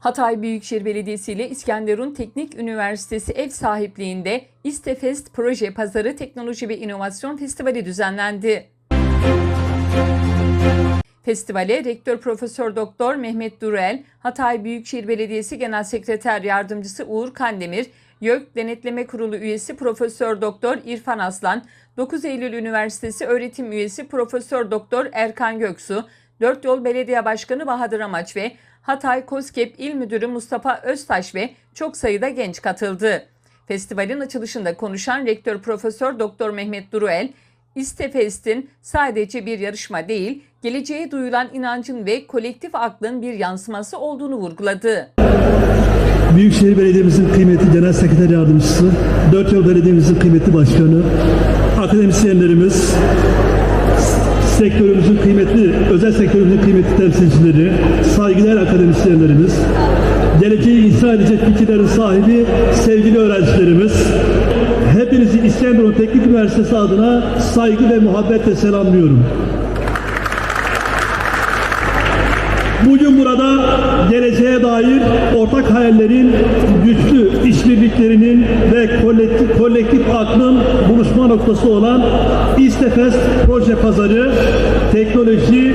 Hatay Büyükşehir Belediyesi ile İskenderun Teknik Üniversitesi ev sahipliğinde İstefest Proje Pazarı Teknoloji ve İnovasyon Festivali düzenlendi. Festivale Rektör Profesör Doktor Mehmet Durel, Hatay Büyükşehir Belediyesi Genel Sekreter Yardımcısı Uğur Kandemir, YÖK Denetleme Kurulu üyesi Profesör Doktor İrfan Aslan, 9 Eylül Üniversitesi öğretim üyesi Profesör Doktor Erkan Göksu, Dört Yol Belediye Başkanı Bahadır Amaç ve Hatay KOSGEB İl Müdürü Mustafa Öztaş ve çok sayıda genç katıldı. Festivalin açılışında konuşan Rektör Profesör Doktor Mehmet Duruel, İstefest'in sadece bir yarışma değil, geleceğe duyulan inancın ve kolektif aklın bir yansıması olduğunu vurguladı. Büyükşehir Belediye'mizin kıymetli Genel Sekreter Yardımcısı, Dört Yol Belediye'mizin kıymetli başkanı, akademisyenlerimiz, sektörümüzün kıymetli, özel sektörümüzün kıymetli temsilcileri, saygıdeğer akademisyenlerimiz, geleceği inşa edecek fikirlerin sahibi sevgili öğrencilerimiz, hepinizi İskenderun Teknik Üniversitesi adına saygı ve muhabbetle selamlıyorum. Bugün burada geleceğe dair ortak hayallerin, güçlü işbirliklerinin ve kolektif, kolektif aklın buluşma noktası olan İstefest Proje Pazarı Teknoloji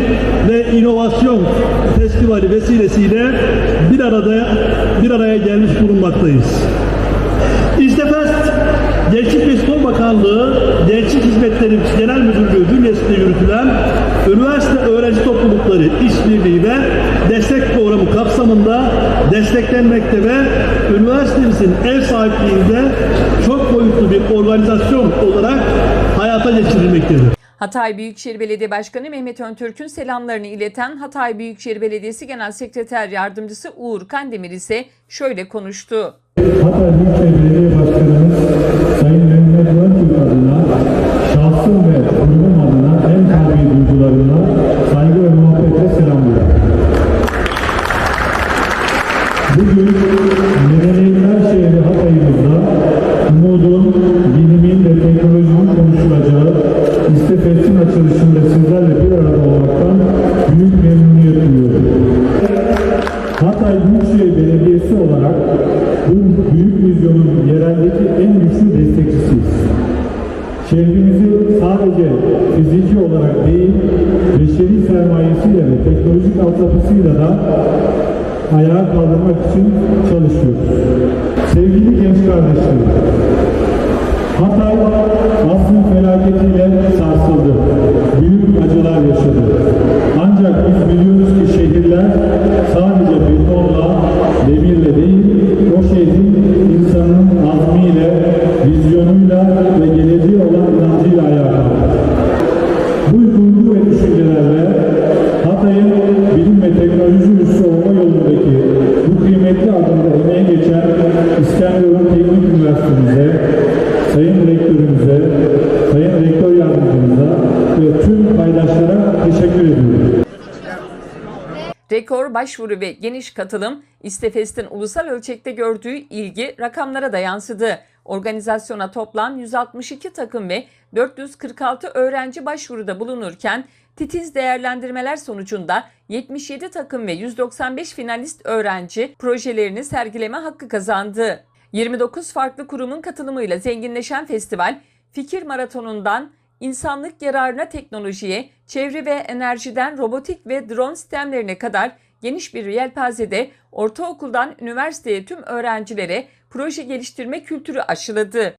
ve İnovasyon Festivali vesilesiyle bir arada bir araya gelmiş bulunmaktayız. İstefest Gençlik ve Spor Bakanlığı Gençlik Hizmetleri Genel Müdürlüğü bünyesinde yürütülen üniversite öğrenci toplulukları işbirliği desteklenmekte ve üniversitemizin ev sahipliğinde çok boyutlu bir organizasyon olarak hayata geçirilmektedir. Hatay Büyükşehir Belediye Başkanı Mehmet Öntürk'ün selamlarını ileten Hatay Büyükşehir Belediyesi Genel Sekreter Yardımcısı Uğur Kandemir ise şöyle konuştu. Hatay Büyükşehir Belediye Başkanımız Sayın Mehmet Öntürk adına şahsım ve kurumum adına en kalbi duygularına saygı ve muhabbetle selamlıyorum. Bugün medeniyetler şehri Hatay'ımızda umudun, bilimin ve teknolojinin konuşulacağı İstefet'in açılışında sizlerle bir arada olmaktan büyük memnuniyet duyuyorum. Hatay Büyükşehir Belediyesi olarak bu büyük yereldeki en güçlü destekçisiyiz. Şehrimizi sadece fiziki olarak değil, beşeri sermayesiyle ve teknolojik altyapısıyla da ayağa kaldırmak için çalışıyoruz. Sevgili genç kardeşlerim, Hatay asrın felaketiyle sarsıldı. Büyük acılar yaşadı. Ancak biz biliyoruz ki şehirler sadece vizyonuyla ve geleceğe olan inancıyla ayağa. Bu duygu ve düşüncelerle Hatay'ın bilim ve teknoloji üssü olma yolundaki bu kıymetli adımda emeğe geçen İskenderun Teknik Üniversitemize, Sayın Rektörümüze, Sayın Rektör Yardımcımıza ve tüm paydaşlara teşekkür ediyorum. Rekor başvuru ve geniş katılım İstefest'in ulusal ölçekte gördüğü ilgi rakamlara da yansıdı. Organizasyona toplam 162 takım ve 446 öğrenci başvuruda bulunurken titiz değerlendirmeler sonucunda 77 takım ve 195 finalist öğrenci projelerini sergileme hakkı kazandı. 29 farklı kurumun katılımıyla zenginleşen festival, fikir maratonundan insanlık yararına teknolojiye, çevre ve enerjiden robotik ve drone sistemlerine kadar geniş bir yelpazede ortaokuldan üniversiteye tüm öğrencilere proje geliştirme kültürü aşıladı.